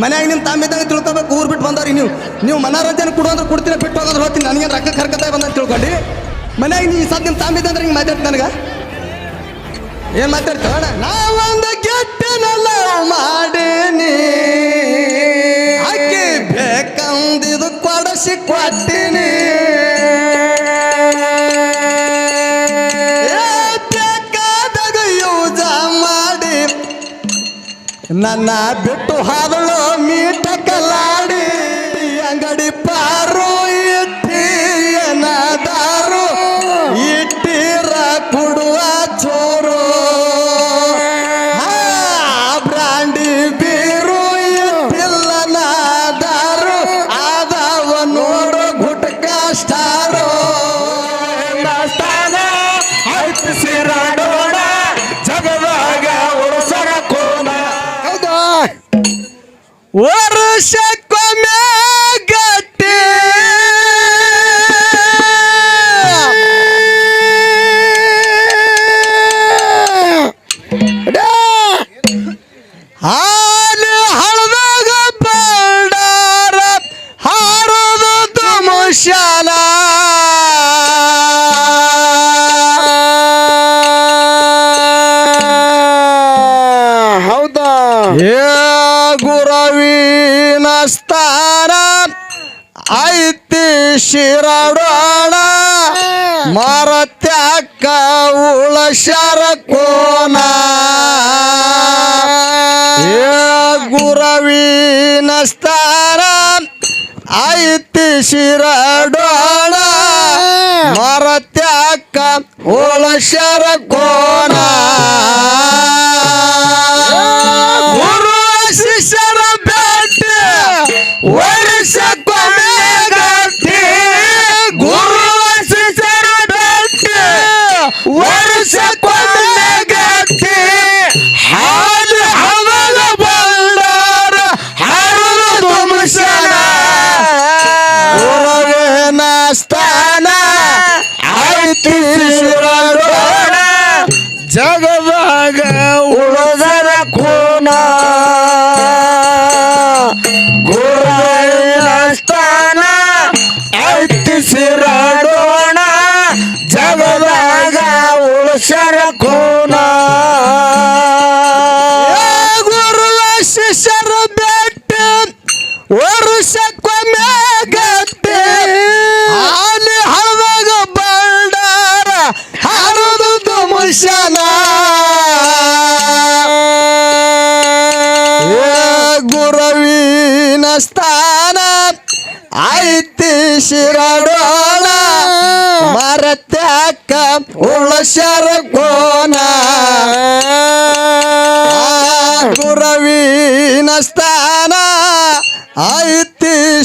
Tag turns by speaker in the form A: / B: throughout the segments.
A: ಮನ್ಯಾಗ ನಿಮ್ಮ ತಮ್ಮಿದ್ದಂಗೆ ತಿಳ್ಕೊಬೇಕು, ಊರ್ ಬಿಟ್ಟು ಬಂದವ್ರಿ ನೀವು. ನೀವು ಮನೋರಂಜನೆ ಕೊಡು ಅಂದ್ರೆ ಬಿಟ್ಟು ಹೋಗೋದ್ರೆ ಹೋಗ್ತೀನಿ ನನಗೆ ರೊಕ್ಕ ಕರ್ಕತಾಯ ಬಂದ ತಿಳ್ಕೊಂಡು. ಮನ್ಯಾಗ ನೀವು ಸದ್ ನಿಮ್ಮ ತಮ್ಮಿದ್ದಂದ್ರೆ ಹಿಂಗೆ ಮಾತಾಡ್ತೀನಿ ನನಗೆ? ಏನು ಮಾತಾಡ್ತಾವಣ ನಾವೊಂದು ಕೆಟ್ಟನಲ್ಲ ಮಾಡೀನಿ. ಆಕೆ ಬೇಕಂದಿದು ಕೊಡಸಿ ಕೊಟ್ಟಿನಿ. ನನ್ನ ಬಿಟ್ಟು ಹಾದಳು ಮೀಟ ಕಲಾಡಿ ವರ್ಷಕ್ಕೊಮ್ಮೆ ಮರತ್ಯಾಕ ಉಳಶರ ಕೋನ ಏ ಗುರವಿನ ಸ್ಥಾನ, ಐತಿ ಶಿರಡೋಣ. ಮರತ್ಯಾಕ ಉಳಶರ ಕೋನ ಗುರು ಶಿಷ್ಯರ ಭೇಟಿ ವರ್ಷಕ್ಕೊಮ್ಮೆ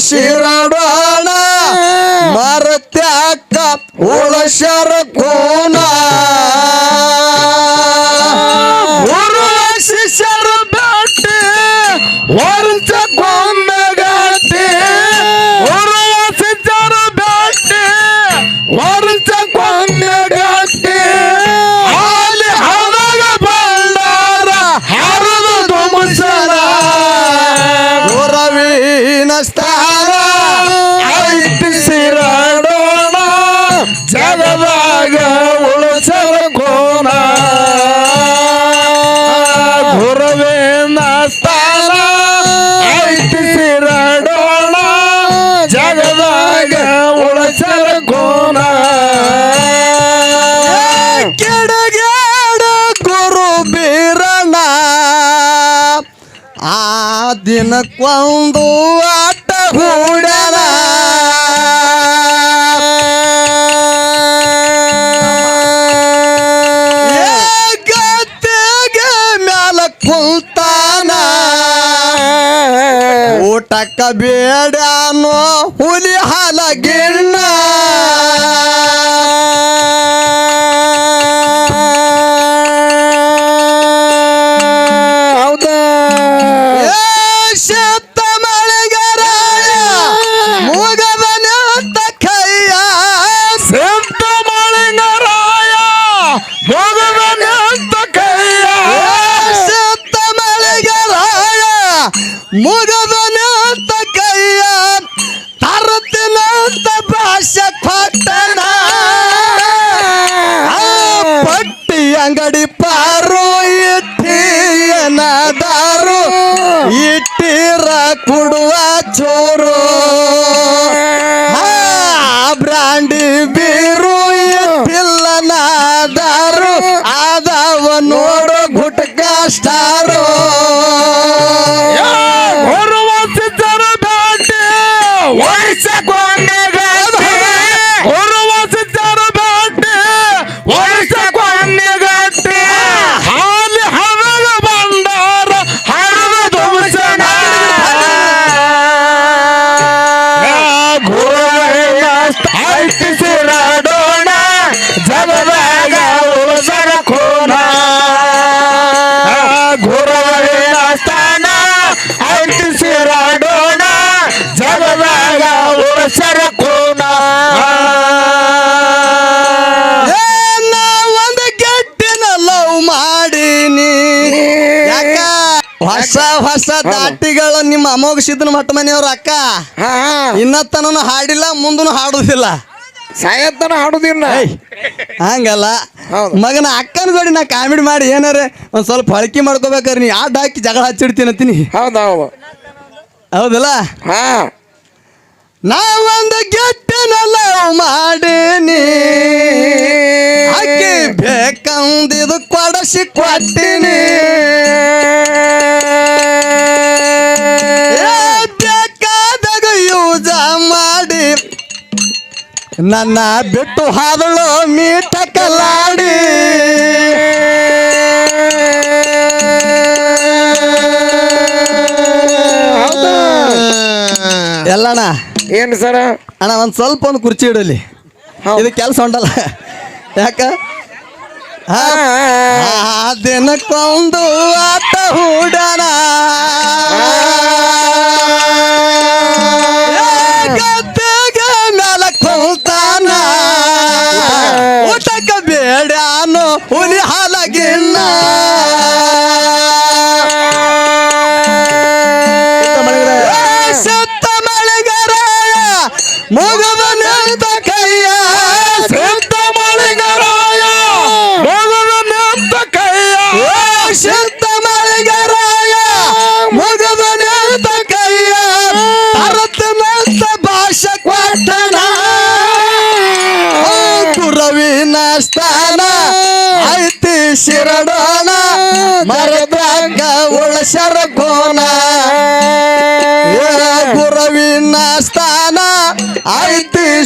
A: ಶಿರಡೋಣ ಮರತ್ಯಾಕ ಉಳಸರ ದಿನಕ್ಕೊಂದು ಆಟ ಹೂಡಲ ಗದ್ದೆಗೆ ಮ್ಯಾಲ ಕುಲ್ತಾನ ಊಟಕ್ಕ ಬೇಡನೋ Muda! ದಾಟಿಗಳು ನಿಮ್ಮ ಅಮೋಘ ಸಿದ್ದನ ಮಟ್ಟ ಮನೆಯವ್ರ ಅಕ್ಕ. ಇನ್ನತ್ತನೂ ಹಾಡಿಲ್ಲ ಮುಂದೂ ಹಾಡುದಿಲ್ಲ.
B: ಸಾಯತ್ತನ ಹಾಡುದಿಲ್ಲ.
A: ಹಂಗಲ್ಲ. ಮಗನ ಅಕ್ಕನ ಜೋಡಿ ನಾ ಕಾಮಿಡಿ ಮಾಡಿ ಏನಾರ ಒಂದ್ ಸ್ವಲ್ಪ ಹೊಳಕಿ ಮಾಡ್ಕೋಬೇಕಾರೆ ನೀ ಆಡ್ ಹಾಕಿ ಜಗಳ ಹಚ್ಚಿಡ್ತೀನಿ ಅಂತೀನಿ.
B: ಹೌದೌದು.
A: ಹೌದಲ್ಲ?
B: ಹಾ.
A: ನಾ ಒಂದು ಗೆಟ್ಟಿನ ಲವ್ ಮಾಡೀನಿ ಅಕ್ಕಿ ಬೇಕಂದಿದು ಕೊಡಸಿ ಕೊಟ್ಟಿನಿ. ನನ್ನ ಬಿಟ್ಟು ಹಾದಳು ಮೀಟ ಕಲಾಡಿ? ಎಲ್ಲಣ್ಣ?
B: ಏನು ಸರ?
A: ಅಣ್ಣ ಒಂದು ಸ್ವಲ್ಪ ಒಂದು ಕುರ್ಚಿ ಇಡಲಿ. ಇದು ಕೆಲಸ ಉಂಟಲ್ಲ. ಯಾಕ? ದಿನಕ್ಕೊಂದು ಆಟ ಹೂಡಣ. ಹುಲಿ ಹಾಲಗಿನ್ನ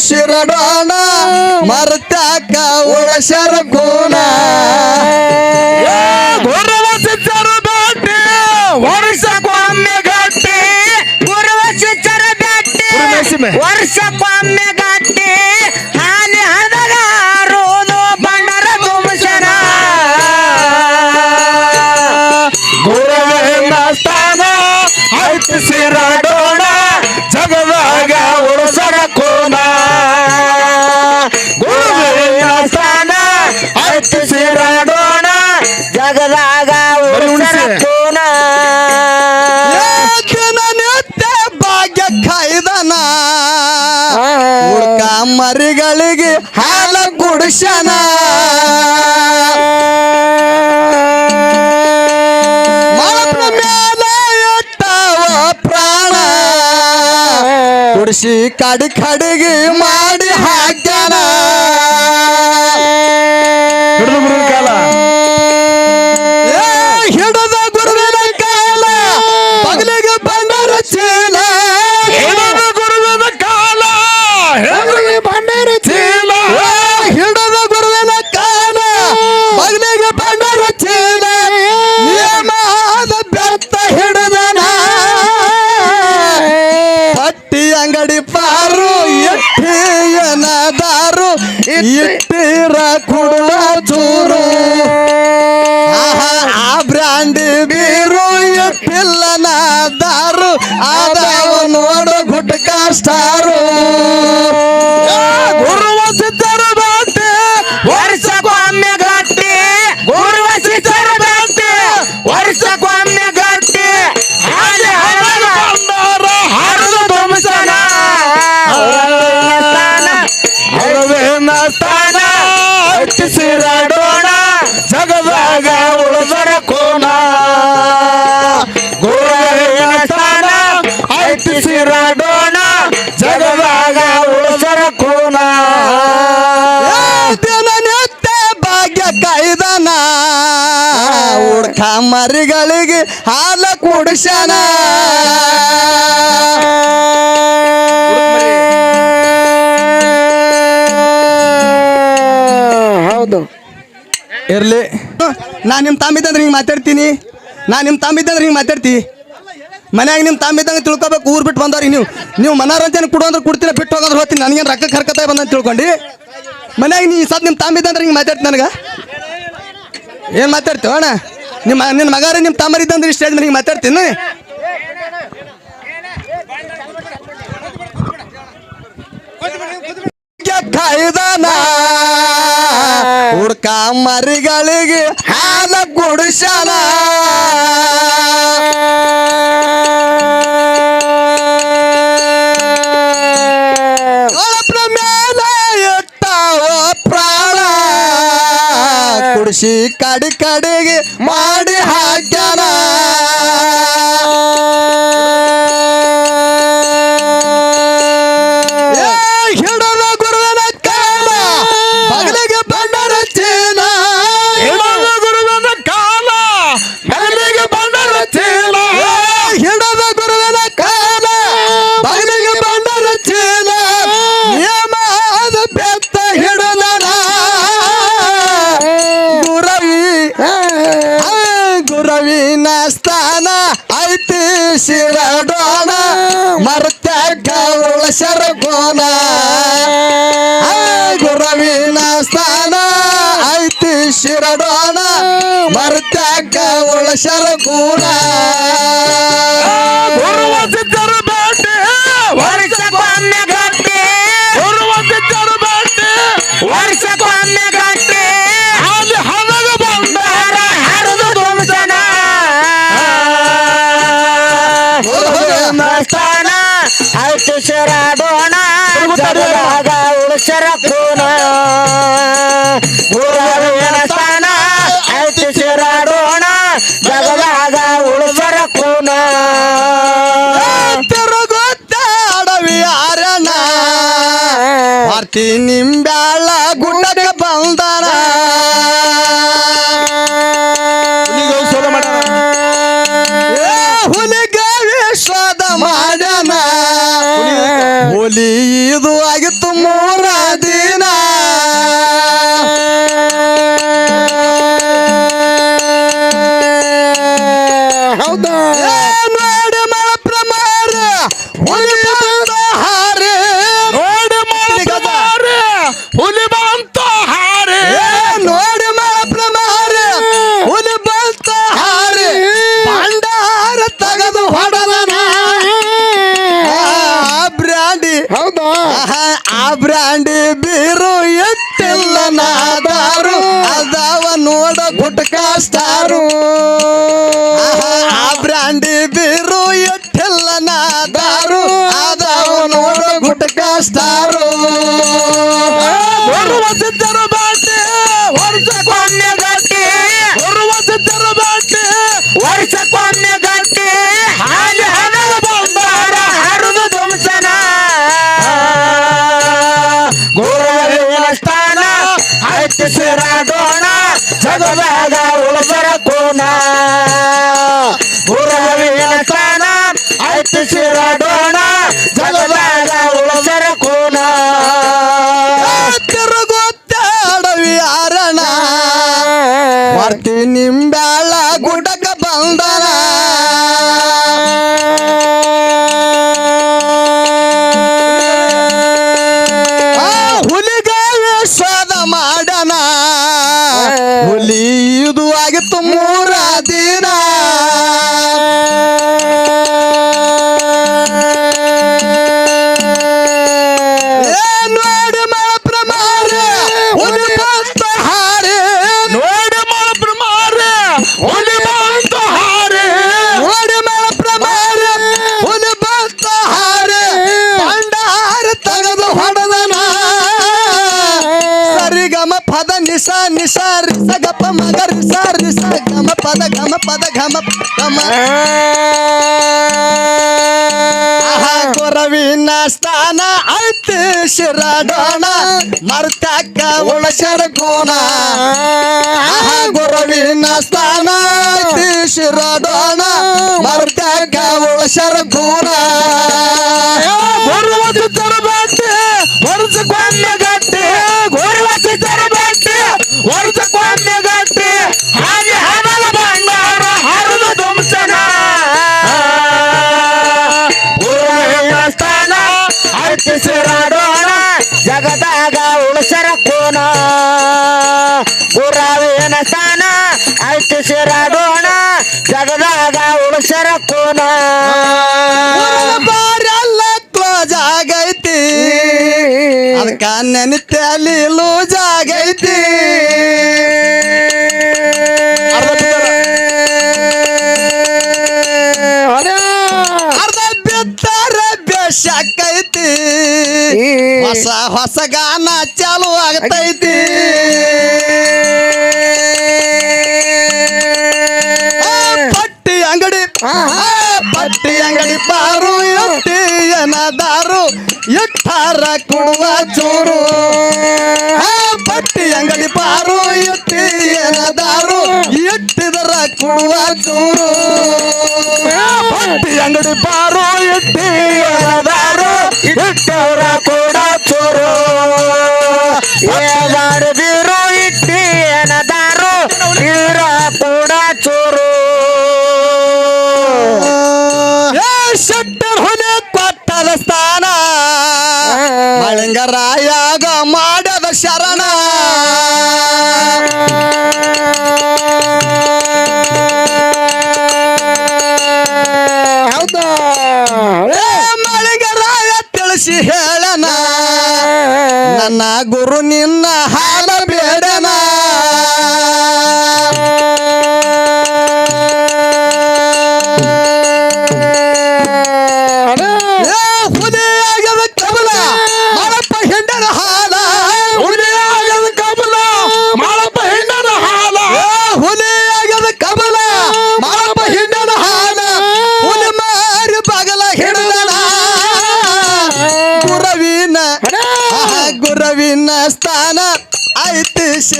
A: ಶಿರಡೋಣ ಮರ್ತಾಕ ಉಳಸರ ಕೋನ
B: ಗುರುವ ಸಿದ್ಧರ ಬೇಟೆ ವರ್ಷಕ್ಕೊಮ್ಮೆ ಗಟ್ಟಿ
C: ಗುರುವ ಬೆಟ್ಟಿ
B: ಪುರಮೇಶಿಮೆ.
C: ವರ್ಷಕ್ಕೊಮ್ಮೆ
A: ಮರಿಗಳಿಗೆ ಹಾಲ ಕುಡಿಸನ ಕುಡಿಸಿ ಕಡಿ ಕಡಿಗೆ ಮಾಡಿ ಹಾಕ್ಯಾನ. ದಾರಿಗಳಿಗೆ ಹಾಲ ಕುಡಿಸಣ
C: ಹೌದು.
A: ಇರ್ಲಿ. ನಾ ನಿಮ್ಮ ತಮ್ಮಿದ್ದಂದ್ರೆ ಹಿಂಗೆ ಮಾತಾಡ್ತೀನಿ. ನಾ ನಿಮ್ಮ ತಮ್ಮಿದ್ದಂದ್ರೆ ಹಿಂಗೆ ಮಾತಾಡ್ತಿ. ಮನ್ಯಾಗ ನಿಮ್ಮ ತಮ್ಮಿದ್ದಂಗೆ ತಿಳ್ಕೊಬೇಕು, ಊರ್ ಬಿಟ್ಟು ಬಂದವ್ರಿ ನೀವು. ನೀವು ಮನೋರಂಜನೆ ಕೊಡು ಅಂದ್ರೆ ಕೊಡ್ತೀರ, ಬಿಟ್ಟು ಹೋಗೋದ್ರೆ ಹೋಗ್ತೀನಿ. ನನಗೇನು ರೊಕ್ಕ ಕರ್ಕತ ಬಂದ ತಿಳ್ಕೊಂಡು. ಮನ್ಯಾಗ ನೀ ಸದ್ ನಿಮ್ಮ ತಮ್ಮಿದ್ದಂದ್ರೆ ಹಿಂಗೆ ಮಾತಾಡ್ತೀನಿ ನನಗೆ? ಏನು ಮಾತಾಡ್ತೀವಣ್ಣ ನಿಮ್ಮ ನಿನ್ನ ಮಗಾರ ನಿಮ್ಮ ತಮ್ಮರ ಇದ್ದಂದ್ರೆ ಇಷ್ಟ ಆದ್ಮೇಲೆ ಹಿಂಗೆ ಮಾತಾಡ್ತೀನಿ ಹುಡ್ಕ ಮರಿಗಳಿಗೆ ಹಾಲ ಕೊಡಿಸಲ ಕೃಷಿ ಕಡೆ ಕಡೆಗೆ ಮಾಡಿ
C: ವರ್ಷಕ್ಕೊಮ್ಮೆ ಗಂಟೆ ಮಗದಾಗ ಉಳಬರ ಕೋನ ಗುರವಿನ
A: ಪ್ರಾಣ ಐತಿ ಶಿರಡು. ಮರ್ತಾಕ ಒಳಸರ ಕೋಣ ಗುರುವಿನ ಸ್ಥಾನ ಶಿರಡೋಣ ಅದಕ್ಕ ನೆನಿತ್ಯ ಜಾಗೈತಿ ಲೂಸ್ ಆಗೈತಿ ಅರ್ಧ ಬಿತ್ತರ ಬೇಷಕ್ಕೈತಿ. ಹೊಸ ಹೊಸ ಗಾನ ಚಾಲು ಆಗ್ತೈತಿ. ಪಟ್ಟಿ ಅಂಗಡಿ. ಪಟ್ಟಿ ಅಂಗಡಿ ಪಾರು ಎಟ್ಟಿ ಏನದಾರು ಇಟ್ಟಾರ ಕೊಡುವ ಚೂರು? ಬಟ್ಟಿ ಅಂಗಡಿ ಪಾರು ಇಟ್ಟಿ ಏನದಾರು? ಇಟ್ಟಿದರ ಕೊಡುವ ಚೂರು?
B: ಬಟ್ಟಿ ಅಂಗಡಿ ಪಾರು ಇಟ್ಟಿ
C: ಏನದಾರು? ಇಟ್ಟವರ ಕೂಡ ಚೂರು?
A: ಮಳಿಂಗರಾಯಾಗ ಮಾಡದ ಶರಣ.
C: ಹೌದಾ?
A: ಮಳಿಂಗರಾಯ ತಿಳಿಸಿ ಹೇಳನ ನನ್ನ ಗುರು ನಿನ್ನ ಹಾಲ ಬೇಡನ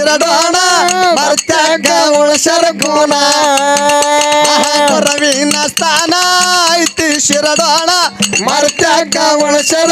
A: ಐತಿ ಶಿರಡೋಣ ಮರ್ತ್ಯಾಗ ಉಳಸರ ಕೋಣ. ಆಹಾ, ಗುರವಿನ ಸ್ಥಾನ ಐತಿ ಶಿರಡೋಣ ಮರ್ತ್ಯಾಗ ಉಳಸರ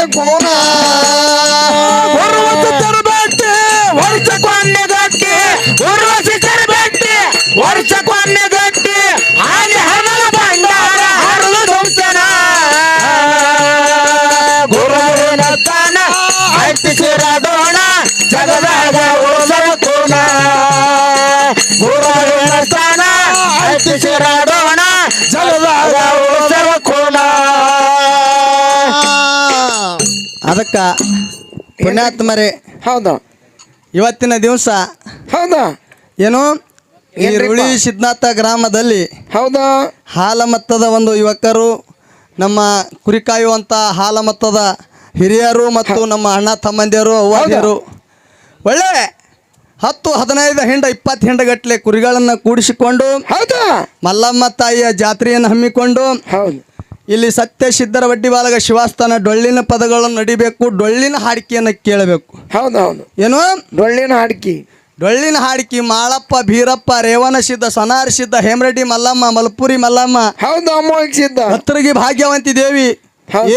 A: ಅದಕ್ಕ ಪುಣ್ಯಾತ್ಮರೇ.
C: ಹೌದು.
A: ಇವತ್ತಿನ ದಿವಸ
C: ಹೌದಾ.
A: ಏನು? ಈ? ರುಳಿ ಸಿದ್ನಾಥ ಗ್ರಾಮದಲ್ಲಿ
C: ಹೌದಾ.
A: ಹಾಲಮತ್ತದ ಒಂದು ಯುವಕರು ನಮ್ಮ ಕುರಿ ಕಾಯುವಂಥ ಹಾಲಮತ್ತದ ಹಿರಿಯರು ಮತ್ತು ನಮ್ಮ ಅಣ್ಣ ತಮ್ಮಂದಿರು ಅವ್ವಾದಿಯರು ಒಳ್ಳೆ ಹತ್ತು ಹದಿನೈದು ಹಿಂಡ ಇಪ್ಪತ್ತು ಹಿಂಡಗಟ್ಟಲೆ ಕುರಿಗಳನ್ನು ಕೂಡಿಸಿಕೊಂಡು
C: ಹೌದಾ.
A: ಮಲ್ಲಮ್ಮ ತಾಯಿಯ ಜಾತ್ರೆಯನ್ನು ಹಮ್ಮಿಕೊಂಡು
C: ಹೌದು.
A: ಇಲ್ಲಿ ಸತ್ಯ ಸಿದ್ಧರ ವಡ್ಡಿ ಬಾಲಗ ಶಿವಾಸ್ಥಾನ ಡೊಳ್ಳಿನ ಪದಗಳನ್ನು ನಡಿಬೇಕು ಡೊಳ್ಳಿನ ಹಾಡಿಕೆಯನ್ನು ಕೇಳಬೇಕು.
C: ಹೌದು ಹೌದು
A: ಏನು?
C: ಡೊಳ್ಳಿನ ಹಾಡಿಕೆ.
A: ಡೊಳ್ಳಿನ ಹಾಡಿಕೆ ಮಾಳಪ್ಪ ಭೀರಪ್ಪ ರೇವಣ ಸಿದ್ಧ ಸನಾರ ಸಿದ್ಧ ಹೇಮರೆಡ್ಡಿ ಮಲ್ಲಮ್ಮ ಮಲ್ಪುರಿ ಮಲ್ಲಮ್ಮ.
C: ಹೌದು ಅಮ್ಮ ಸಿದ್ಧ.
A: ಹತ್ತರಿಗೆ ಭಾಗ್ಯವಂತಿ ದೇವಿ.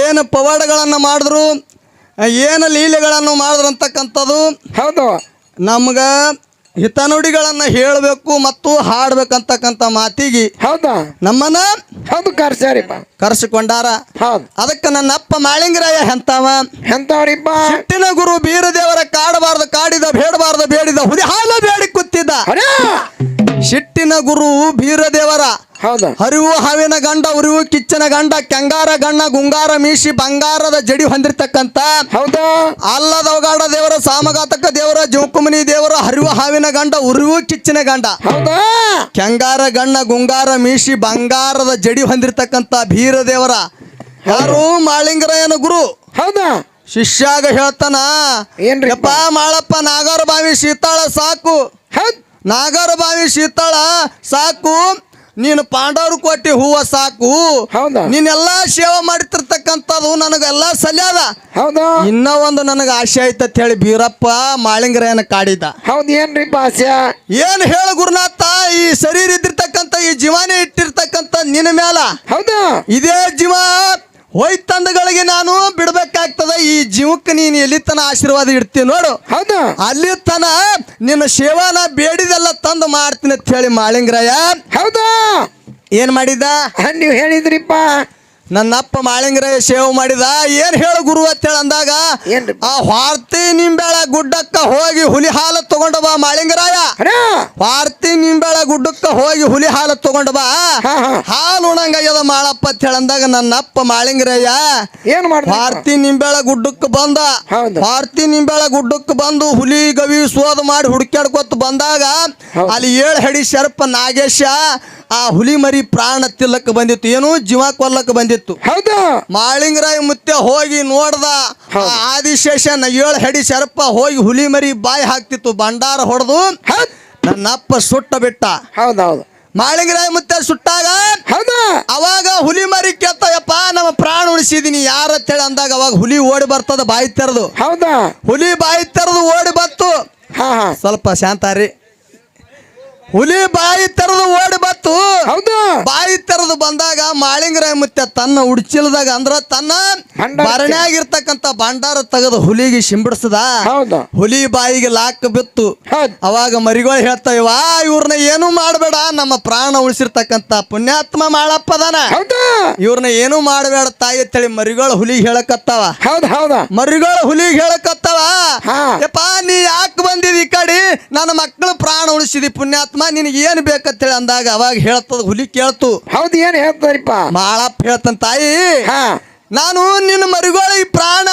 A: ಏನು ಪವಾಡಗಳನ್ನು ಮಾಡಿದ್ರು ಏನು ಲೀಲೆಗಳನ್ನು ಮಾಡಿದ್ರು ಅಂತಕ್ಕಂಥದ್ದು
C: ಹೌದು.
A: ನಮ್ಗ ಹಿತನುಡಿಗಳನ್ನು ಹೇಳಬೇಕು ಮತ್ತು ಹಾಡ್ಬೇಕಂತಕ್ಕಂತ ಮಾತಿಗೆ
C: ಹೌದಾ?
A: ನಮ್ಮನ್ನ
C: ಹೌದು ಕರ್ಸಾರಿಪ್ಪ
A: ಕರ್ಸಿಕೊಂಡಾರ.
C: ಹೌದು.
A: ಅದಕ್ಕೆ ನನ್ನ ಅಪ್ಪ ಮಾಳಿಂಗರಾಯ ಹೆಂತಾವ.
C: ಎಂತವ್ರಿಪ್ಪ?
A: ಹುಟ್ಟಿನ ಗುರು ಬೀರದೇವರ ಕಾಡಬಾರ್ದು ಕಾಡಿದ ಬೇಡಬಾರ್ದು ಬೇಡಿದ ಹುದಿ ಹಾಲ ಬೇಡಿ ಕೂತಿದ್ದ ಶಿಟ್ಟಿನ ಗುರು ಬೀರದೇವರ
C: ಹೌದಾ.
A: ಹರಿವು ಹಾವಿನ ಗಂಡ ಉರಿವು ಕಿಚ್ಚನ ಗಂಡ ಕೆಂಗಾರ ಗಣ್ಣ ಗುಂಗಾರ ಮೀಸಿ ಬಂಗಾರದ ಜಡಿ ಹೊಂದಿರತಕ್ಕಂತ
C: ಹೌದಾ.
A: ಅಲ್ಲದವಗಾಡ ದೇವರ ಸಾಮಗಾತಕ ದೇವರ ಜೋಕುಮನಿ ದೇವರ ಹರಿವು ಹಾವಿನ ಗಂಡ ಉರಿವು ಕಿಚ್ಚನ ಗಂಡ.
C: ಹೌದಾ.
A: ಕೆಂಗಾರ ಗಣ್ಣ ಗುಂಗಾರ ಮೀಸಿ ಬಂಗಾರದ ಜಡಿ ಹೊಂದಿರತಕ್ಕಂತ ಭೀರ ದೇವರ. ಯಾರು? ಮಾಳಿಂಗರಾಯನ ಗುರು.
C: ಹೌದಾ.
A: ಶಿಷ್ಯಾಗ ಹೇಳ್ತಾನ
C: ಏನ್ರಿ?
A: ಯಪ್ಪ ಮಾಳಪ್ಪ ನಾಗರ ಬಾವಿ ಶೀತಾಳ ಸಾಕು. ನಾಗರ ಬಾವಿ ಶೀತಾಳ ಸಾಕು. ನೀನು ಪಾಂಡವರು ಕೊಟ್ಟಿ ಹೂವ ಸಾಕು.
C: ಹೌದಾ?
A: ನೀನೆಲ್ಲ ಸೇವೆ ಮಾಡ್ತಿರ್ತಕ್ಕಂಥದ್ದು ನನಗೆಲ್ಲ ಸಲ್ಯಾದ
C: ಹೌದಾ?
A: ಇನ್ನೂ ಒಂದು ನನಗೆ ಆಸೆ ಅಂತ ಹೇಳಿ ಬೀರಪ್ಪ ಮಾಳಿಂಗರಾಯನ ಕಾಡಿದ.
C: ಹೌದ್ ಏನ್ರಿ ಆಸೆ
A: ಏನ್ ಹೇಳ ಗುರುನಾಥ ಈ ಶರೀರ ಇದ್ದಿರ್ತಕ್ಕಂಥ ಈ ಜೀವಾನೇ ಇಟ್ಟಿರ್ತಕ್ಕಂಥ ನಿನ್ನ ಮೇಲ
C: ಹೌದಾ?
A: ಇದೇ ಜೀವ ಹೋಯ್ತಂದಗಳಿಗೆ ನಾನು ಬಿಡ್ಬೇಕಾಗ್ತದ. ಈ ಜೀವಕ್ಕೆ ನೀನು ಎಲ್ಲಿ ತನ ಆಶೀರ್ವಾದ ಇಡ್ತೀನಿ ನೋಡು.
C: ಹೌದು?
A: ಅಲ್ಲಿ ತನ ನಿನ್ನ ಸೇವಾನ ಬೇಡಿದೆಲ್ಲ ತಂದು ಮಾಡ್ತೀನಿ ಅಂತ ಹೇಳಿ ಮಾಳಿಂಗ್ರಯ್ಯ
C: ಹೌದು?
A: ಏನ್ ಮಾಡಿದ್ದ?
C: ನೀವು ನೀವ್ ಹೇಳಿದ್ರಿಪ್ಪ.
A: ನನ್ನಪ್ಪ ಮಾಳಿಂಗರಾಯ ಸೇವ್ ಮಾಡಿದ ಏನ್ ಹೇಳು ಗುರು ಅಂತ ಹೇಳ ಅಂದಾಗ
C: ಏನ್ರಿ?
A: ಆ ಹಾರ್ತಿ ನಿಂಬೆಳ ಗುಡ್ಡಕ್ಕ ಹೋಗಿ ಹುಲಿ ಹಾಲು ತಗೊಂಡ ಬಾ ಮಾಳಿಂಗರಾಯ
C: ಹಾರ್ತಿ
A: ವಾರ್ತಿ ನಿಂಬೆಳ ಗುಡ್ಡಕ್ಕ ಹೋಗಿ ಹುಲಿ ಹಾಲು ತಗೊಂಡ ಬಾ
C: ಹಾ, ಹಾ.
A: ಹಾಲು ಉಣಂಗಾಗ್ಯದ ಮಾಳಪ್ಪ ಅಂತ ಹೇಳಂದಾಗ ನನ್ನಪ್ಪ ಮಾಳಿಂಗರಾಯ
C: ಏನ್ ಮಾಡ್ದ
A: ಭಾರತಿ ನಿಂಬೆಳ ಗುಡ್ಡಕ್ಕೆ ಬಂದ
C: ಹೌದು.
A: ಭಾರತಿ ನಿಂಬೆಳ ಗುಡ್ಡಕ್ಕೆ ಬಂದು ಹುಲಿ ಗವಿ ಸೋದ ಮಾಡಿ ಹುಡುಕ್ಯಾಡ್ಕೊತ ಬಂದಾಗ
C: ಹೌದು.
A: ಅಲ್ಲಿ ಏಳು ಹಡಿ ಶರ್ಪ ನಾಗೇಶ ಆ ಹುಲಿ ಮರಿ ಪ್ರಾಣ ತಿಲ್ಲಕ್ಕೆ ಬಂದಿತ್ತು ಏನು ಜೀವ ಕೊಲ್ಲಕ್ಕೆ ಬಂದಿತ್ತು.
C: ಹೌದಾ?
A: ಮಾಳಿಂಗರಾಯ ಮುತ್ತೆ ಹೋಗಿ ನೋಡ್ದ ಆ. ಆದಿಶೇಷನ ಏಳು ಹೆಡಿ ಶರಪ್ಪ ಹೋಗಿ ಹುಲಿ ಮರಿ ಬಾಯಿ ಹಾಕ್ತಿತ್ತು ಭಂಡಾರ ಹೊಡೆದು ನನ್ನಪ್ಪ ಸುಟ್ಟ ಬಿಟ್ಟ.
C: ಹೌದೌದು.
A: ಮಾಳಿಂಗರಾಯ ಮುತ್ತೆ ಸುಟ್ಟಾಗ
C: ಹೌದಾ?
A: ಅವಾಗ ಹುಲಿ ಮರಿ ಕೇಳ್ತಾಯಪ್ಪ ನಮ್ಮ ಪ್ರಾಣ ಉಳಿಸಿದೀನಿ ಯಾರ ಅಂತೇಳಿ ಅಂದಾಗ ಅವಾಗ ಹುಲಿ ಓಡಿ ಬರ್ತದ ಬಾಯಿ ತೆರೆದು.
C: ಹೌದಾ?
A: ಹುಲಿ ಬಾಯಿ ತೆರೆದು ಓಡಿ ಬತ್ತು ಸ್ವಲ್ಪ ಶಾಂತಾರಿ. ಹುಲಿ ಬಾಯಿ ತೆರೆದು ಓಡಿ ಬತ್ತು.
C: ಹೌದು.
A: ಬಾಯಿ ತೆರೆದು ಬಂದಾಗ ಮಾಳಿಂಗರ ಮತ್ತೆ ತನ್ನ ಉಡ್ಚಿಲ್ದಾಗ ಅಂದ್ರ ತನ್ನ
C: ಭಂಡಾರ
A: ಭರಣ್ಯಾಗಿರ್ತಕ್ಕಂಥ ಭಂಡಾರ ತೆಗೆದು ಹುಲಿಗೆ ಸಿಂಬಿಡಿಸದ
C: ಹೌದು.
A: ಹುಲಿ ಬಾಯಿಗೆ ಲಾಕ್ ಬಿತ್ತು. ಅವಾಗ ಮರಿಗಳು ಹೇಳ್ತಾವ ಇವ್ರನ್ನ ಏನು ಮಾಡಬೇಡ ನಮ್ಮ ಪ್ರಾಣ ಉಳಿಸಿರ್ತಕ್ಕಂತ ಪುಣ್ಯಾತ್ಮ ಮಾಳಪ್ಪದಾನ ಇವ್ರನ್ನ ಏನು ಮಾಡಬೇಡ ತಾಯಿ ಅಂತೇಳಿ ಮರಿಗಳು ಹುಲಿಗೆ ಹೇಳಕತ್ತಾವ.
C: ಹೌದು ಹೌದು.
A: ಮರಿಗಳು ಹುಲಿಗೆ ಹೇಳಕತ್ತಾವ. ಯಪ್ಪ ನೀ ಯಾಕೆ ಬಂದಿದಿ ಈ ಕಡೆ? ನನ್ನ ಮಕ್ಕಳು ಪ್ರಾಣ ಉಳಿಸಿದಿ ಪುಣ್ಯಾತ್ಮ ನಿನಗೆ ಏನು ಬೇಕಂತೇಳಿ ಅಂದಾಗ ಅವಾಗ ಹೇಳ್ತದ ಹುಲಿ ಕೇಳ್ತು.
C: ಹೌದು ಏನ್ ಹೇಳ್ತಾರಿಪ್ಪ
A: ಮಾಳಪ್ಪ ಹೇಳ್ತಾನ ತಾಯಿ
C: ಹಾ.
A: ನಾನು ನಿನ್ನ ಮರಿಗೋಳಿ ಈ ಪ್ರಾಣ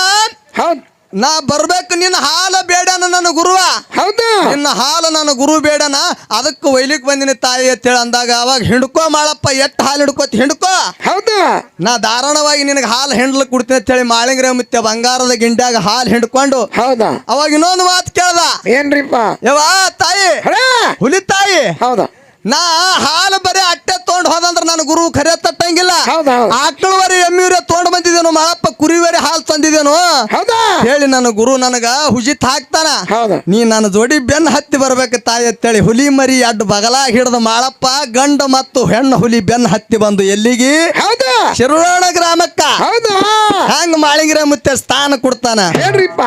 C: ಹೌದ್.
A: ನಾ ಬರ್ಬೇಕು ನಿನ್ನ ಹಾಲ ಬೇಡನ ನನ್ನ ಗುರುವ.
C: ಹೌದು.
A: ನಿನ್ನ ಹಾಲು ನನ್ನ ಗುರು ಬೇಡನ ಅದಕ್ಕೆ ಒಯ್ಲಿಕ್ ಬಂದಿನಿ ತಾಯಿ ಅಂತೇಳಿ ಅಂದಾಗ ಅವಾಗ ಹಿಂಡ್ಕೋ ಮಾಳಪ್ಪ ಎಟ್ಟು ಹಾಲು ಹಿಡ್ಕೋತಿ ಹಿಂಡ್ಕೋ.
C: ಹೌದು.
A: ನಾ ಧಾರಾಳವಾಗಿ ನಿನಗೆ ಹಾಲು ಹಿಂಡ್ಲಕ್ ಕೊಡ್ತೀನಿ ಅಂತೇಳಿ ಮಾಳಿಂಗ್ರೆ ಮತ್ತೆ ಬಂಗಾರದ ಗಿಂಡ್ಯಾಗ ಹಾಲು ಹಿಂಡ್ಕೊಂಡು
C: ಹೌದಾ.
A: ಅವಾಗ ಇನ್ನೊಂದು ಮಾತು ಕೇಳ್ದ.
C: ಏನ್ರಿಪ್ಪ?
A: ಯವಾ ತಾಯಿ ಹುಲಿ ತಾಯಿ
C: ಹೌದಾ.
A: ನಾ ಹಾಲು ಬರೀ ಅಟ್ಟೆ ತೊಗೊಂಡ್ ಹೋದಂದ್ರ ನನ್ನ ಗುರು ಖರೆ ತಟ್ಟಂಗಿಲ್ಲ.
C: ಹೌದ್? ಹೌದ್.
A: ಆಕಳುವರೆ ಎಮ್ಮಿವರೆ ತೊಗೊಂಡು ಬಂದಿದ್ದೇನು ಮಾಳಪ್ಪ ಕುರಿವರೆ ಹಾಲು ತಂದಿದ್ದೇನು.
C: ಹೌದಾ?
A: ಹೇಳಿ ನನ್ನ ಗುರು ನನಗ ಹುಜಿತ್ ಹಾಕ್ತಾನ
C: ಹೌದು.
A: ನೀ ನನ್ನ ಜೋಡಿ ಬೆನ್ ಹತ್ತಿ ಬರ್ಬೇಕು ತಾಯಿ ಅಂತೇಳಿ ಹುಲಿ ಮರಿ ಅಡ್ಡ ಬಗಲ ಹಿಡ್ದ ಮಾಳಪ್ಪ ಗಂಡ ಮತ್ತು ಹೆಣ್ಣು ಹುಲಿ ಬೆನ್ ಹತ್ತಿ ಬಂದು ಎಲ್ಲಿಗೆ?
C: ಹೌದಾ.
A: ಗ್ರಾಮಕ್ಕ.
C: ಹೌದಾ.
A: ಹಂಗ ಮಾಳಿಂಗ್ರ ಮುತ್ತೆ ಸ್ಥಾನ ಕೊಡ್ತಾನ?
C: ಹೇಳ್ರಿಪ್ಪ.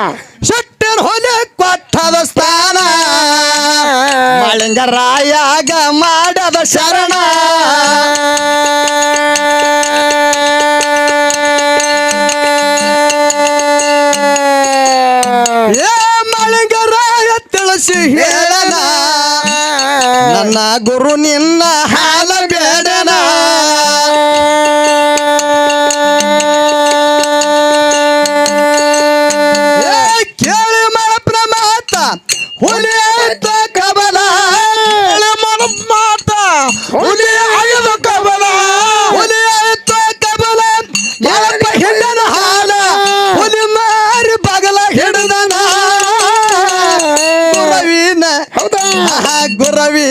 A: ಶೆಟ್ಟನ್ ಹೊಲೆ ಕೊಟ್ಟದ ಸ್ಥಾನ. ಮಾಳಿಂಗರಾಯಾಗ ಮಾಡದ ಶರಣ. ಏ ಮಾಳಿಂಗರಾಯ ತಿಳಿಸಿ ಹೇಳನ ನನ್ನ ಗುರು ನಿನ್ನ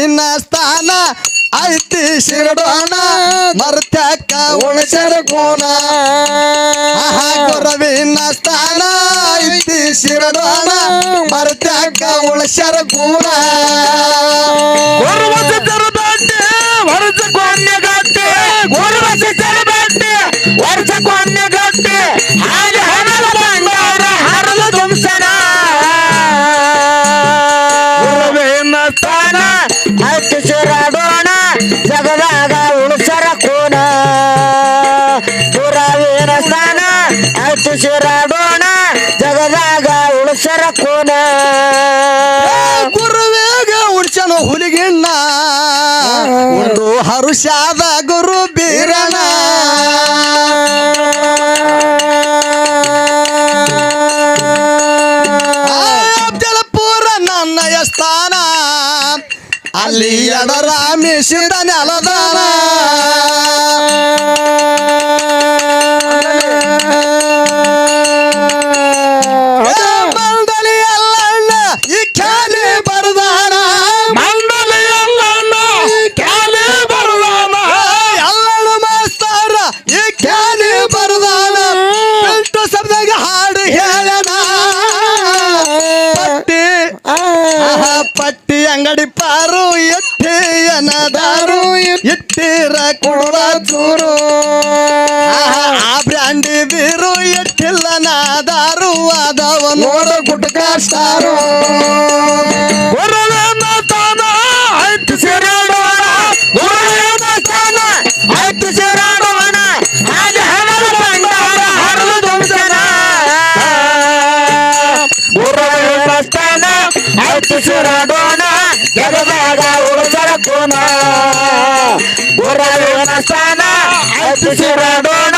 A: ಗುರವಿನ ಸ್ಥಾನ ಐತಿ ಶಿರಡೋಣ ಮರ್ತಕ್ಕ ಉಣಸರ ಕೋಣ. ಆಹಾ, ಗುರವಿನ ಸ್ಥಾನ ಐತಿ ಶಿರಡೋಣ ಮರ್ತಕ್ಕ ಉಣಸರ ಕೋಣ.
B: ವರ್ಷಕ್ಕೊಮ್ಮೆ ಗಟ್ಟೆ ಹಾಗೆ ಹಣದ ಶಿರಾಡೋಣ ಜಗದಾಗ ಉಳಿಸರ ಕೋನ
A: ಗುರುವೇಗ ಉಡ್ಸನು ಹುಲಿಗಿಣ್ಣ. ಒಂದು ಹರುಷಾದ ಗುರು ಬೀರಣ ಪೂರ ನನ್ನಯ ಸ್ಥಾನ. ಅಲ್ಲಿ ಎಡರಾಮೇಶಿದ ನೆಲದಾನ ಆದವ ನೋಡ ಗುಟ್ಕ ಸ್ಟಾರು
B: ಗುರುವಿನ ಸ್ಥಾನ ಆಯ್ತು ಸೇರಾಡೋಣ. ಗುರುವಿನ ಸ್ಥಾನ ಆಯ್ತು ಸೇರಾಡೋಣ. ಹಾಗೆ ಹಣದ ಭಂಡಾರ ಹರಿದು ತುಂಬಿಸೋಣ ಗುರುವಿನ ಸ್ಥಾನ ಆಯ್ತು ಸೇರಾಡೋಣ. ಜಗದಾಗ ಉಳಿಸರ ಕೋನ. ಗುರುವಿನ ಸ್ಥಾನ ಆಯ್ತು ಸೇರಾಡೋಣ.